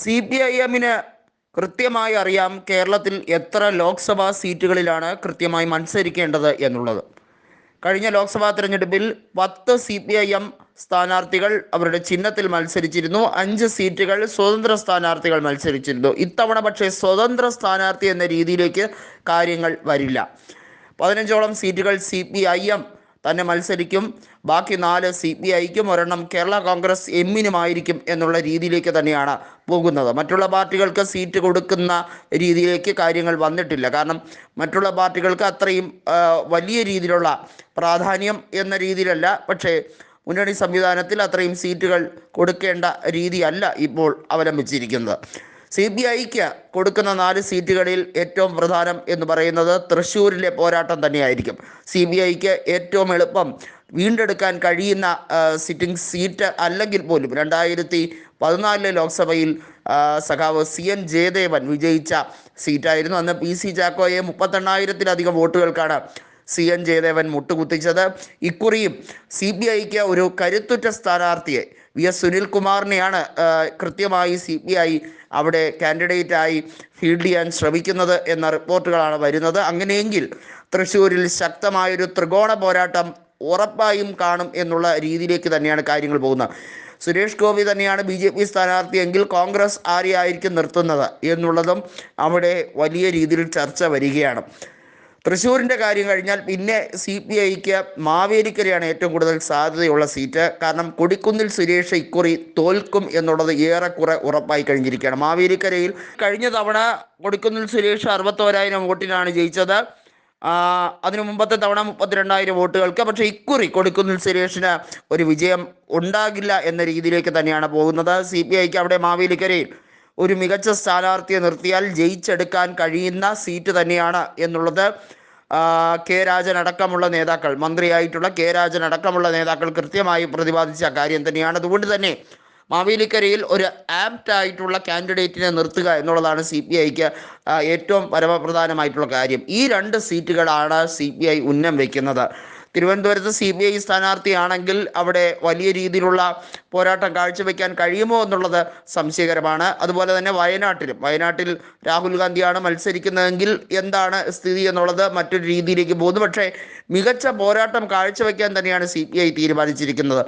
C P I എമ്മിന് കൃത്യമായി അറിയാം കേരളത്തിൽ എത്ര ലോക്സഭാ സീറ്റുകളിലാണ് കൃത്യമായി മത്സരിക്കേണ്ടത് എന്നുള്ളത്. കഴിഞ്ഞ ലോക്സഭാ തെരഞ്ഞെടുപ്പിൽ പത്ത് സി പി ഐ എം സ്ഥാനാർത്ഥികൾ അവരുടെ ചിഹ്നത്തിൽ മത്സരിച്ചിരുന്നു. അഞ്ച് സീറ്റുകൾ സ്വതന്ത്ര സ്ഥാനാർത്ഥികൾ മത്സരിച്ചിരുന്നു. ഇത്തവണ പക്ഷേ സ്വതന്ത്ര സ്ഥാനാർത്ഥി എന്ന രീതിയിലേക്ക് കാര്യങ്ങൾ വരില്ല. പതിനഞ്ചോളം സീറ്റുകൾ സി പി ഐ എം തന്നെ മത്സരിക്കും. ബാക്കി നാല് സി പി ഐക്കും ഒരെണ്ണം കേരള കോൺഗ്രസ് എമ്മിനുമായിരിക്കും എന്നുള്ള രീതിയിലേക്ക് തന്നെയാണ് പോകുന്നത്. മറ്റുള്ള പാർട്ടികൾക്ക് സീറ്റ് കൊടുക്കുന്ന രീതിയിലേക്ക് കാര്യങ്ങൾ വന്നിട്ടില്ല. കാരണം മറ്റുള്ള പാർട്ടികൾക്ക് അത്രയും വലിയ രീതിയിലുള്ള പ്രാധാന്യം എന്ന രീതിയിലല്ല. പക്ഷേ മുന്നണി സംവിധാനത്തിൽ അത്രയും സീറ്റുകൾ കൊടുക്കേണ്ട രീതിയല്ല ഇപ്പോൾ അവലംബിച്ചിരിക്കുന്നത്. സി ബി ഐക്ക് കൊടുക്കുന്ന നാല് സീറ്റുകളിൽ ഏറ്റവും പ്രധാനം എന്ന് പറയുന്നത് തൃശ്ശൂരിലെ പോരാട്ടം തന്നെയായിരിക്കും. സി ബി ഐക്ക് ഏറ്റവും എളുപ്പം വീണ്ടെടുക്കാൻ കഴിയുന്ന സിറ്റിംഗ് സീറ്റ് അല്ലെങ്കിൽ പോലും രണ്ടായിരത്തി പതിനാലിലെ ലോക്സഭയിൽ സഖാവ് സി എൻ ജയദേവൻ വിജയിച്ച സീറ്റായിരുന്നു. അന്ന് പി സി ചാക്കോയെ മുപ്പത്തെണ്ണായിരത്തിലധികം വോട്ടുകൾക്കാണ് സി എൻ ജയദേവൻ മുട്ടുകുത്തിച്ചത്. ഇക്കുറിയും സി ബി ഐക്ക് ഒരു കരുത്തുറ്റ സ്ഥാനാർത്ഥിയെ വി എസ് സുനിൽകുമാറിനെയാണ് കൃത്യമായി സി ബി ഐ അവിടെ കാൻഡിഡേറ്റായി ഫീൽഡ് ചെയ്യാൻ ശ്രമിക്കുന്നത് എന്ന റിപ്പോർട്ടുകളാണ് വരുന്നത്. അങ്ങനെയെങ്കിൽ തൃശ്ശൂരിൽ ശക്തമായൊരു ത്രികോണ പോരാട്ടം ഉറപ്പായും കാണും എന്നുള്ള രീതിയിലേക്ക് തന്നെയാണ് കാര്യങ്ങൾ പോകുന്നത്. സുരേഷ് ഗോപി തന്നെയാണ് ബി ജെ പി സ്ഥാനാർത്ഥിയെങ്കിൽ കോൺഗ്രസ് ആരെയായിരിക്കും നിർത്തുന്നത് എന്നുള്ളതും അവിടെ വലിയ രീതിയിൽ ചർച്ച വരികയാണ്. തൃശ്ശൂരിന്റെ കാര്യം കഴിഞ്ഞാൽ പിന്നെ സി പി ഐക്ക് മാവേലിക്കരയാണ് ഏറ്റവും കൂടുതൽ സാധ്യതയുള്ള സീറ്റ്. കാരണം കൊടിക്കുന്നിൽ സുരേഷ് ഇക്കുറി തോൽക്കും എന്നുള്ളത് ഏറെക്കുറെ ഉറപ്പായി കഴിഞ്ഞിരിക്കുകയാണ്. മാവേലിക്കരയിൽ കഴിഞ്ഞ തവണ കൊടിക്കുന്നിൽ സുരേഷ് അറുപത്തോരായിരം വോട്ടിനാണ് ജയിച്ചത്. അതിനു മുമ്പത്തെ തവണ മുപ്പത്തിരണ്ടായിരം വോട്ടുകൾക്ക്. പക്ഷേ ഇക്കുറി കൊടുക്കുന്നിൽ സുരേഷിന് ഒരു വിജയം ഉണ്ടാകില്ല എന്ന രീതിയിലേക്ക് തന്നെയാണ് പോകുന്നത്. സി പി ഐക്ക് അവിടെ മാവേലിക്കരയിൽ ഒരു മികച്ച സ്ഥാനാർത്ഥിയെ നിർത്തിയാൽ ജയിച്ചെടുക്കാൻ കഴിയുന്ന സീറ്റ് തന്നെയാണ് എന്നുള്ളത് കെ രാജൻ അടക്കമുള്ള നേതാക്കൾ മന്ത്രിയായിട്ടുള്ള കെ രാജൻ അടക്കമുള്ള നേതാക്കൾ കൃത്യമായി പ്രതിപാദിച്ച കാര്യം തന്നെയാണ്. അതുകൊണ്ട് തന്നെ മാവേലിക്കരയിൽ ഒരു ആപ്റ്റ് ആയിട്ടുള്ള കാൻഡിഡേറ്റിനെ നിർത്തുക എന്നുള്ളതാണ് സി പി ഐക്ക് ഏറ്റവും പരമപ്രധാനമായിട്ടുള്ള കാര്യം. ഈ രണ്ട് സീറ്റുകളാണ് സി പി ഐ ഉന്നം വയ്ക്കുന്നത് തിരുവനന്തപുരത്ത് സി ബി ഐ സ്ഥാനാർത്ഥിയാണെങ്കിൽ അവിടെ വലിയ രീതിയിലുള്ള പോരാട്ടം കാഴ്ചവെക്കാൻ കഴിയുമോ എന്നുള്ളത് സംശയകരമാണ്. അതുപോലെ തന്നെ വയനാട്ടിലും വയനാട്ടിൽ രാഹുൽ ഗാന്ധിയാണ് മത്സരിക്കുന്നതെങ്കിൽ എന്താണ് സ്ഥിതി എന്നുള്ളത് മറ്റൊരു രീതിയിലേക്ക് പോകുന്നു. പക്ഷേ മികച്ച പോരാട്ടം കാഴ്ചവെക്കാൻ തന്നെയാണ് സി പി ഐ തീരുമാനിച്ചിരിക്കുന്നത്.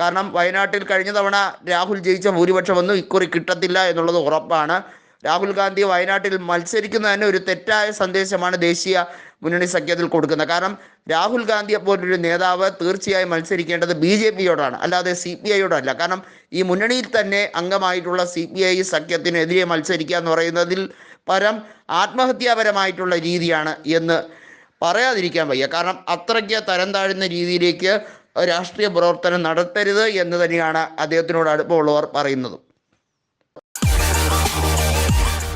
കാരണം വയനാട്ടിൽ കഴിഞ്ഞ തവണ രാഹുൽ ജയിച്ച ഭൂരിപക്ഷമൊന്നും ഇക്കുറി കിട്ടത്തില്ല എന്നുള്ളത് ഉറപ്പാണ്. രാഹുൽ ഗാന്ധി വയനാട്ടിൽ മത്സരിക്കുന്നതിന് ഒരു തെറ്റായ സന്ദേശമാണ് ദേശീയ മുന്നണി സഖ്യത്തിൽ കൊടുക്കുന്നത് കാരണം രാഹുൽ ഗാന്ധിയെ പോലൊരു നേതാവ് തീർച്ചയായും മത്സരിക്കേണ്ടത് ബി ജെ പിയോടാണ്. അല്ലാതെ സി പി ഐയോടല്ല. കാരണം ഈ മുന്നണിയിൽ തന്നെ അംഗമായിട്ടുള്ള സി പി ഐ സഖ്യത്തിനെതിരെ മത്സരിക്കുക എന്ന് പറയുന്നതിൽ പരം ആത്മഹത്യാപരമായിട്ടുള്ള രീതിയാണ് എന്ന് പറയാതിരിക്കാൻ വയ്യ. കാരണം അത്രയ്ക്ക് തരം താഴ്ന്ന രീതിയിലേക്ക് രാഷ്ട്രീയ പ്രവർത്തനം നടത്തരുത് എന്ന് തന്നെയാണ് അദ്ദേഹത്തിനോട് അടുപ്പമുള്ളവർ പറയുന്നത്.